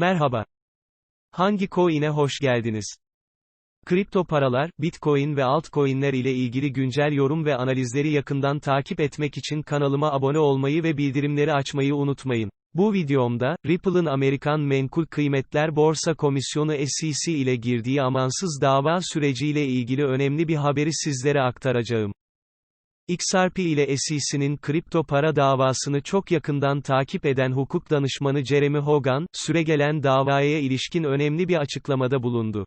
Merhaba. Hangi coin'e hoş geldiniz? Kripto paralar, Bitcoin ve altcoin'ler ile ilgili güncel yorum ve analizleri yakından takip etmek için kanalıma abone olmayı ve bildirimleri açmayı unutmayın. Bu videomda, Ripple'ın Amerikan Menkul Kıymetler Borsa Komisyonu SEC ile girdiği amansız dava süreciyle ilgili önemli bir haberi sizlere aktaracağım. XRP ile SEC'nin kripto para davasını çok yakından takip eden hukuk danışmanı Jeremy Hogan, süregelen davaya ilişkin önemli bir açıklamada bulundu.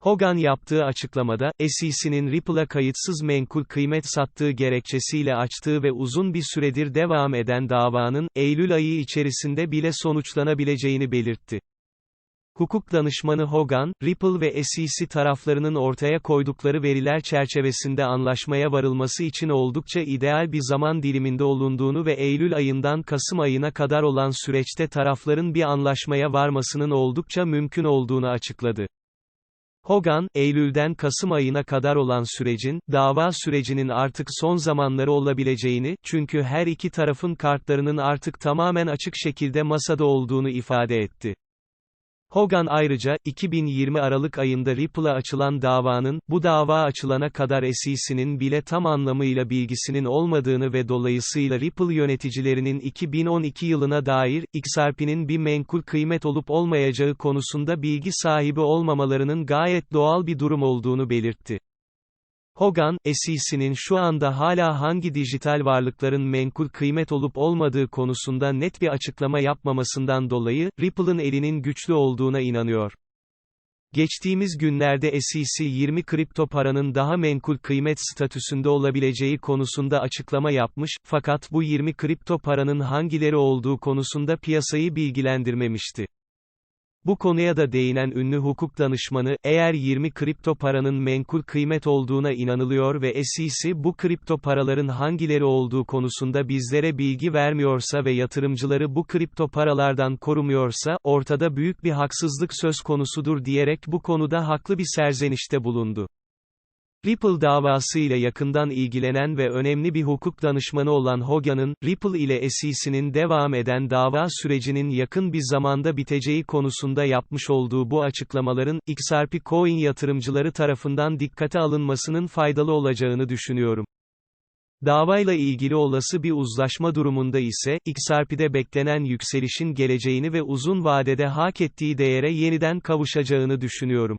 Hogan yaptığı açıklamada, SEC'nin Ripple'a kayıtsız menkul kıymet sattığı gerekçesiyle açtığı ve uzun bir süredir devam eden davanın, Eylül ayı içerisinde bile sonuçlanabileceğini belirtti. Hukuk danışmanı Hogan, Ripple ve SEC taraflarının ortaya koydukları veriler çerçevesinde anlaşmaya varılması için oldukça ideal bir zaman diliminde olunduğunu ve Eylül ayından Kasım ayına kadar olan süreçte tarafların bir anlaşmaya varmasının oldukça mümkün olduğunu açıkladı. Hogan, Eylül'den Kasım ayına kadar olan sürecin, dava sürecinin artık son zamanları olabileceğini, çünkü her iki tarafın kartlarının artık tamamen açık şekilde masada olduğunu ifade etti. Hogan ayrıca, 2020 Aralık ayında Ripple'a açılan davanın, bu dava açılana kadar SEC'nin bile tam anlamıyla bilgisinin olmadığını ve dolayısıyla Ripple yöneticilerinin 2012 yılına dair, XRP'nin bir menkul kıymet olup olmayacağı konusunda bilgi sahibi olmamalarının gayet doğal bir durum olduğunu belirtti. Hogan, SEC'nin şu anda hala hangi dijital varlıkların menkul kıymet olup olmadığı konusunda net bir açıklama yapmamasından dolayı, Ripple'ın elinin güçlü olduğuna inanıyor. Geçtiğimiz günlerde SEC 20 kripto paranın daha menkul kıymet statüsünde olabileceği konusunda açıklama yapmış, fakat bu 20 kripto paranın hangileri olduğu konusunda piyasayı bilgilendirmemişti. Bu konuya da değinen ünlü hukuk danışmanı, eğer 20 kripto paranın menkul kıymet olduğuna inanılıyor ve SEC bu kripto paraların hangileri olduğu konusunda bizlere bilgi vermiyorsa ve yatırımcıları bu kripto paralardan korumuyorsa, ortada büyük bir haksızlık söz konusudur diyerek bu konuda haklı bir serzenişte bulundu. Ripple davası ile yakından ilgilenen ve önemli bir hukuk danışmanı olan Hogan'ın, Ripple ile SEC'nin devam eden dava sürecinin yakın bir zamanda biteceği konusunda yapmış olduğu bu açıklamaların, XRP Coin yatırımcıları tarafından dikkate alınmasının faydalı olacağını düşünüyorum. Davayla ilgili olası bir uzlaşma durumunda ise, XRP'de beklenen yükselişin geleceğini ve uzun vadede hak ettiği değere yeniden kavuşacağını düşünüyorum.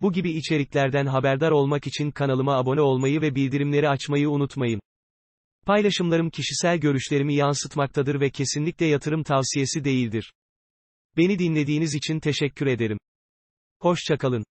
Bu gibi içeriklerden haberdar olmak için kanalıma abone olmayı ve bildirimleri açmayı unutmayın. Paylaşımlarım kişisel görüşlerimi yansıtmaktadır ve kesinlikle yatırım tavsiyesi değildir. Beni dinlediğiniz için teşekkür ederim. Hoşçakalın.